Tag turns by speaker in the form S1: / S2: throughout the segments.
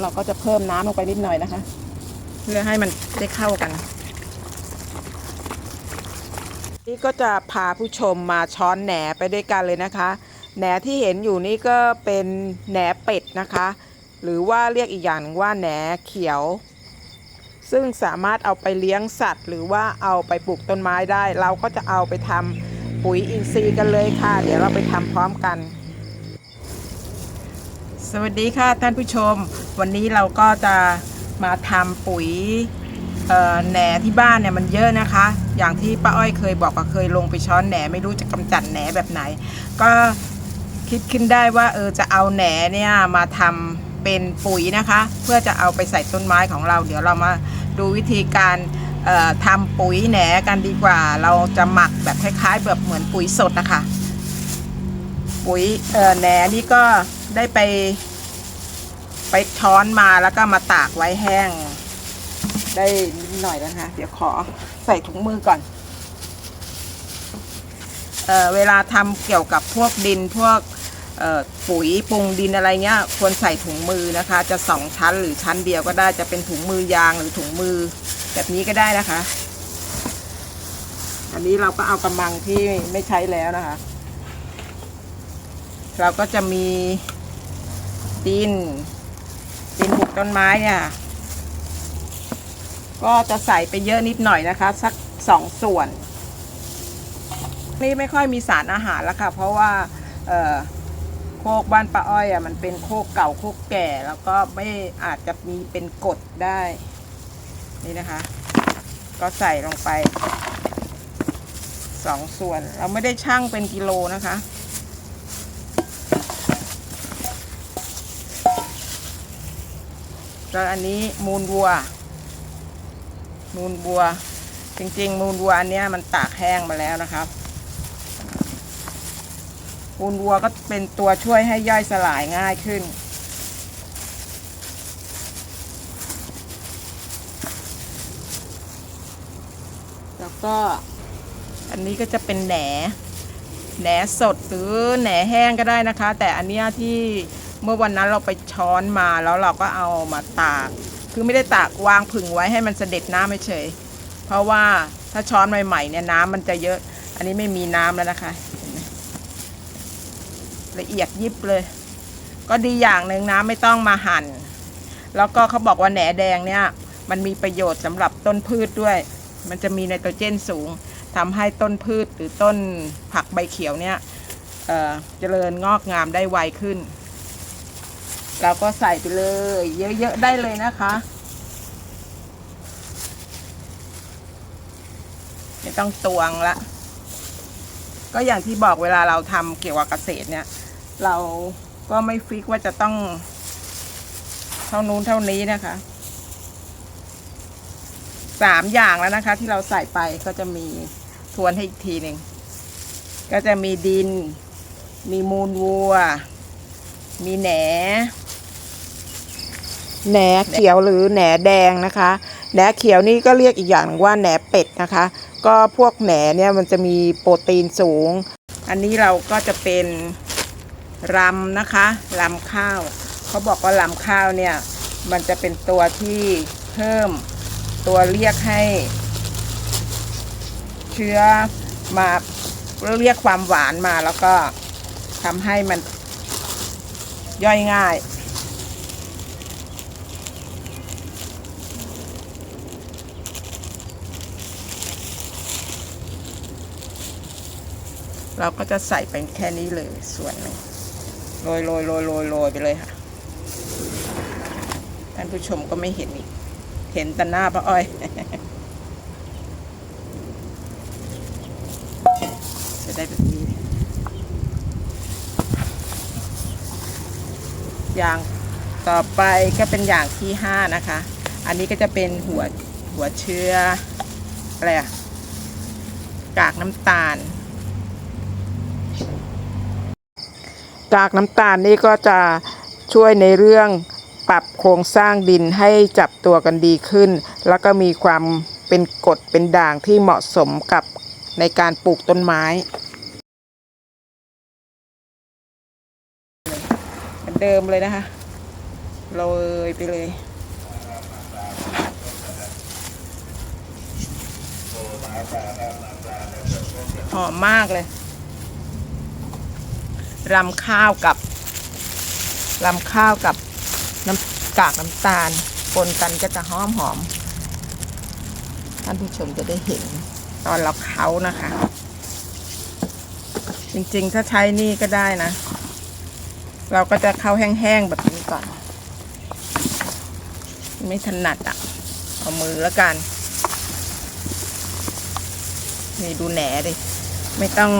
S1: แล้วเราก็จะเพิ่มน้ำลงไปนิดหน่อยนะคะ เพื่อให้มันได้เข้ากัน นี่ก็จะพาผู้ชมมาช้อนแหนไปด้วยกันเลยนะคะ แหนที่เห็นอยู่นี่ก็เป็นแหนเป็ดนะคะ หรือว่าเรียกอีกอย่างหนึ่งว่าแหนเขียว ซึ่งสามารถเอาไปเลี้ยงสัตว์ หรือว่าเอาไปปลูกต้นไม้ได้ เราก็จะเอาไปทำปุ๋ยอินทรีย์กันเลยค่ะ เดี๋ยวเราไปทำพร้อมกัน สวัสดีค่ะท่านผู้ชม วันนี้เราก็จะมาทำปุ๋ยแหนที่บ้านเนี่ยมันเยอะนะคะ อย่างที่ป้าอ้อยเคยบอกว่าเคยลงไปช้อนแหนไม่รู้จะกำจัดแหนแบบไหน ก็คิดขึ้นได้ว่าเออจะเอาแหนเนี่ยมาทำเป็นปุ๋ยนะคะ เพื่อจะเอาไปใส่ต้นไม้ของเรา เดี๋ยวเรามาดูวิธีการทำปุ๋ยแหนกันดีกว่า เราจะหมักแบบคล้ายๆแบบเหมือนปุ๋ยสดนะคะ ปุ๋ยเอ่อแหนนี่ก็ได้ไป ไปช้อนมาแล้วก็มาตากไว้แห้ง ได้นิดหน่อยแล้วนะคะ เดี๋ยวขอใส่ถุงมือก่อนเอ่อเวลาทำเกี่ยวกับพวกดินพวกเอ่อปุ๋ยปรุงดินอะไรเงี้ยควรใส่ถุงมือนะคะ จะสองชั้นหรือชั้นเดียวก็ได้จะเป็นถุงมือยางหรือถุงมือ แบบนี้ก็ได้นะคะ อันนี้เราก็เอากำมังที่ไม่ใช้แล้วนะคะ เราก็จะมีดิน ดินปลูกต้นไม้เนี่ยก็จะใส่ไปเยอะนิดหน่อยนะคะ สักสองส่วน นี่ไม่ค่อยมีสารอาหารแล้วค่ะ เพราะว่าโคกบ้านป้าอ้อยอะมันเป็นโคกเก่าโคกแก่ แล้วก็ไม่อาจจะมีเป็นกรดได้ นี่นะคะ ก็ใส่ลงไปสองส่วน เราไม่ได้ชั่งเป็นกิโลนะคะ แล้วอันนี้มูลวัว มูลวัว จริง ๆ มูลวัวอันเนี้ยมันตากแห้งมาแล้วนะครับ มูลวัวก็เป็นตัวช่วยให้ย่อยสลายง่ายขึ้น แล้วก็อันนี้ก็จะเป็นแหนแหนสดหรือแหนแห้งก็ได้นะคะ แต่อันเนี้ยที่ เมื่อวันนั้นเราไปช้อนมาแล้วเราก็เอามาตาก คือไม่ได้ตากวางผึ่งไว้ให้มันเสด็จน้ำเฉย เพราะว่าถ้าช้อนใหม่ๆเนี่ยน้ำมันจะเยอะ อันนี้ไม่มีน้ำแล้วนะคะเห็นไหมละเอียดยิบเลย ก็ดีอย่างหนึ่งนะไม่ต้องมาหั่น แล้วก็เขาบอกว่าแหนแดงเนี่ย มันมีประโยชน์สำหรับต้นพืชด้วย มันจะมีไนโตรเจนสูงทำให้ต้นพืชหรือต้นผักใบเขียวเนี่ยเจริญงอกงามได้ไวขึ้น เราก็ใส่ไปเลย เยอะๆได้เลยนะคะ ไม่ต้องตวงละ ก็อย่างที่บอกเวลาเราทำเกี่ยวกับเกษตรเนี่ย เราก็ไม่ฟิกว่าจะต้อง เท่านู้นเท่านี้นะคะสามอย่างแล้วนะคะ ที่เราใส่ไปก็จะมีทวนให้อีกทีหนึ่งก็จะมีดิน มีมูลวัว มีแหน แหนเขียวหรือแหนแดงนะคะแหนเขียวนี่ก็เรียกอีกอย่างว่าแหนเป็ดนะคะ ก็พวกแหนเนี่ยมันจะมีโปรตีนสูง อันนี้เราก็จะเป็นรำนะคะรำข้าว เขาบอกว่าลำข้าวเนี่ยมันจะเป็นตัวที่เพิ่มตัวเรียกให้ เชื้อมาเรียกความหวานมาแล้วก็ทำให้มันย่อยง่าย เราก็จะใส่ไปแค่นี้เลยส่วนหนึ่งโรยโรยโรยโรยโรยไปเลยค่ะท่านผู้ชมก็ไม่เห็นอีก เห็นแต่หน้าป้าอ้อย จะได้แบบนี้อย่างต่อไปก็เป็นอย่างที่ห้านะคะ อันนี้ก็จะเป็นหัวหัวเชื้ออะไรอะกากน้ำตาล กากน้ำตาลนี่ก็จะช่วยในเรื่องปรับโครงสร้างดินให้จับตัวกันดีขึ้น แล้วก็มีความเป็นกรดเป็นด่างที่เหมาะสมกับในการปลูกต้นไม้เหมือนเดิมเลยนะคะโรยไปเลยหอมมากเลย รำข้าวกับรำข้าวกับน้ำกากน้ำตาลปนกันก็จะหอมหอมท่านผู้ชมจะได้เห็นตอนเราเคานะคะ จริงๆถ้าใช้นี่ก็ได้นะ เราก็จะเข้าแห้งๆแบบนี้ก่อน ไม่ถนัดอะ เอามือแล้วกัน นี่ดูแหนดิ ไม่ต้อง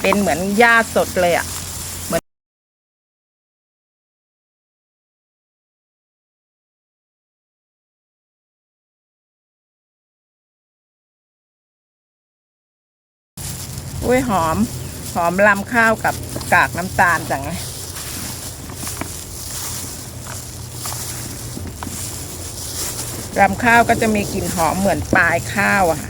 S1: เป็นเหมือนหญ้าสดเลยอะเหมือนอุ้ยหอม หอมลำข้าวกับกากน้ำตาลจังเลยรำข้าวก็จะมีกลิ่นหอมเหมือนปลายข้าวอะค่ะ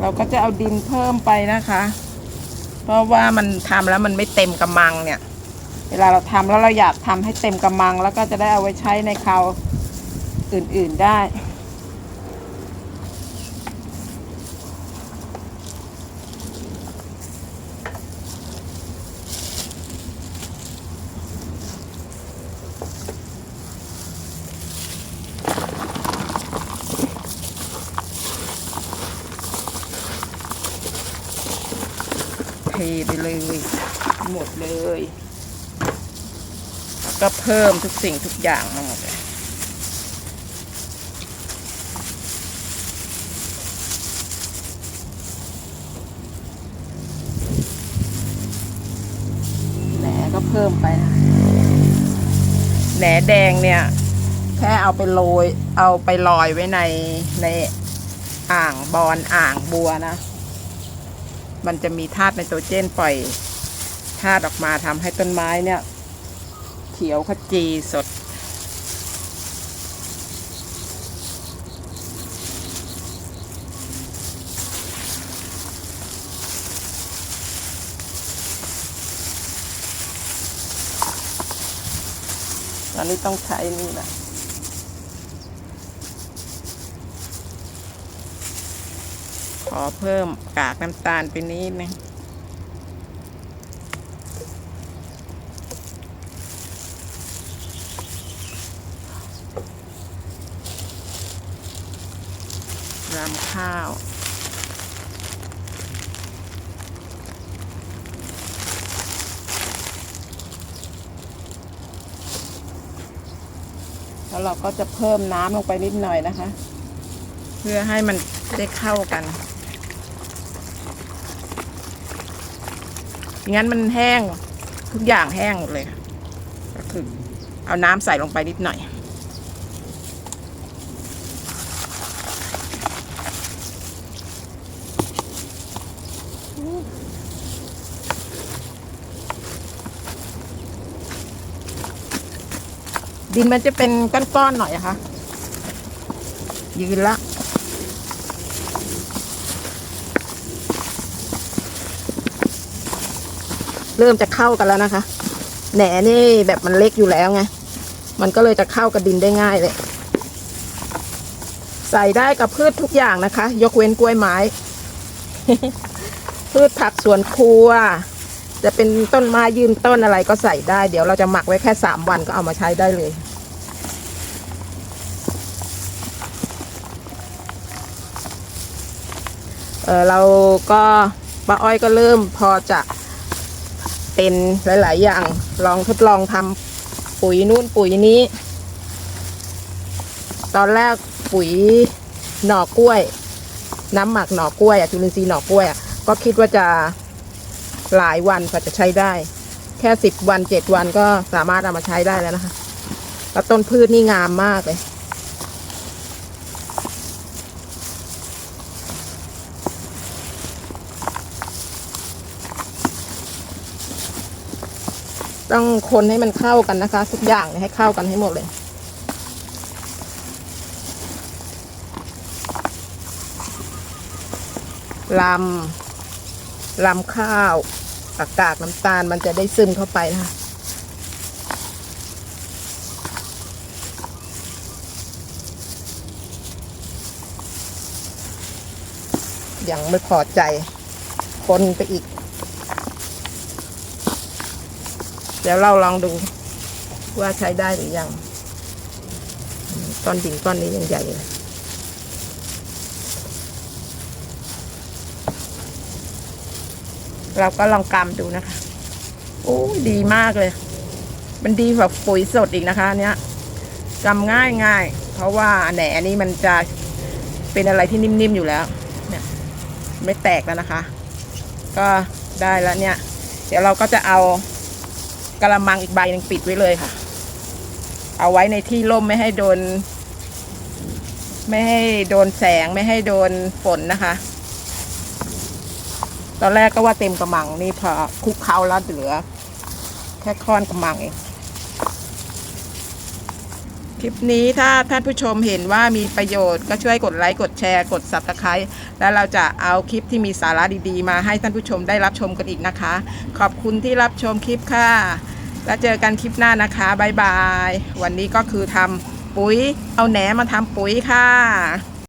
S1: เราก็จะเอาดินเพิ่มไปนะคะ เพราะว่ามันทำแล้วมันไม่เต็มกระมังเนี่ย เวลาเราทำแล้วเราอยากทำให้เต็มกระมัง แล้วก็จะได้เอาไว้ใช้ในคราวอื่นๆได้ ไปเลย หมดเลย ก็เพิ่มทุกสิ่งทุกอย่างมาหมดเลยแหนก็เพิ่มไปนะแหนแดงเนี่ยแค่เอาไปโรยเอาไปลอยไว้ในในอ่างบอนอ่างบัวนะ มันจะมีธาตุไนโตรเจนปล่อยธาตุออกมาทำให้ต้นไม้เนี่ย เขียวขจีสด ตอนนี้ต้องใช้นี่แหละ อเพิ่มกากน้ำตาลไปนิดนึงรำข้าวแล้วเราก็จะเพิ่มน้ำลงไปนิดหน่อยนะคะ เพื่อให้มันได้เข้ากันไม่ งั้นมันแห้งทุกอย่างแห้งหมดเลยก็คือเอาน้ำใส่ลงไปนิดหน่อย ดินมันจะเป็นก้อนๆหน่อยอะคะยืนละ เริ่มจะเข้ากันแล้วนะคะ แหนนี่แบบมันเล็กอยู่แล้วไง มันก็เลยจะเข้ากับดินได้ง่ายเลย ใส่ได้กับพืชทุกอย่างนะคะ ยกเว้นกล้วยไม้ พืชผักสวนครัว จะเป็นต้นไม้ยืนต้นอะไรก็ใส่ได้ เดี๋ยวเราจะหมักไว้แค่สามวันก็เอามาใช้ได้เลยเออเราก็ป้าอ้อยก็เริ่มพอจะ เป็นหลาย ๆ อย่างลองทดลองทำปุ๋ยนู่นปุ๋ยนี้ ตอนแรกปุ๋ยหน่อกล้วย น้ำหมักหน่อกล้วยอะจุลินทรีย์หน่อกล้วยอะก็คิดว่าจะหลายวันกว่าจะใช้ได้ แค่สิบวันเจ็ดวันก็สามารถเอามาใช้ได้แล้วนะคะ แล้วต้นพืชนี่งามมากเลย ต้องคนให้มันเข้ากันนะคะ ทุกอย่างให้เข้ากันให้หมดเลย ลำ ลำข้าวกากากน้ำตาลมันจะได้ซึมเข้าไปนะคะยังไม่พอใจ คนไปอีก เดี๋ยวเราลองดูว่าใช้ได้หรือยังอืมก้อนดิ่งก้อนนี้ยังใหญ่เลยเราก็ลองกำดูนะคะโอ้ดีมากเลย มันดีกว่าปุ๋ยสดอีกนะคะอันเนี้ยกำง่ายง่าย เพราะว่าแหนนี่มันจะเป็นอะไรที่นิ่มๆอยู่แล้วเนี่ยไม่แตกแล้วนะคะ ก็ได้แล้วเนี่ย เดี๋ยวเราก็จะเอา กระมังอีกใบหนึ่งปิดไว้เลยค่ะ เอาไว้ในที่ร่มไม่ให้โดน ไม่ให้โดนแสงไม่ให้โดนฝนนะคะ ตอนแรกก็ว่าเต็มกระมังนี่พอคลุกเคล้าแล้วเหลือ แค่ค้อนกระมังเองคลิปนี้ถ้าท่านผู้ชมเห็นว่ามีประโยชน์ก็ช่วยกดไลค์กดแชร์ กด subscribe แล้วเราจะเอาคลิปที่มีสาระดีๆ มาให้ท่านผู้ชมได้รับชมกันอีกนะคะ ขอบคุณที่รับชมคลิปค่ะ แล้วเจอกันคลิปหน้านะคะบ๊ายบาย วันนี้ก็คือทำปุ๋ย เอาแหนมาทำปุ๋ยค่ะ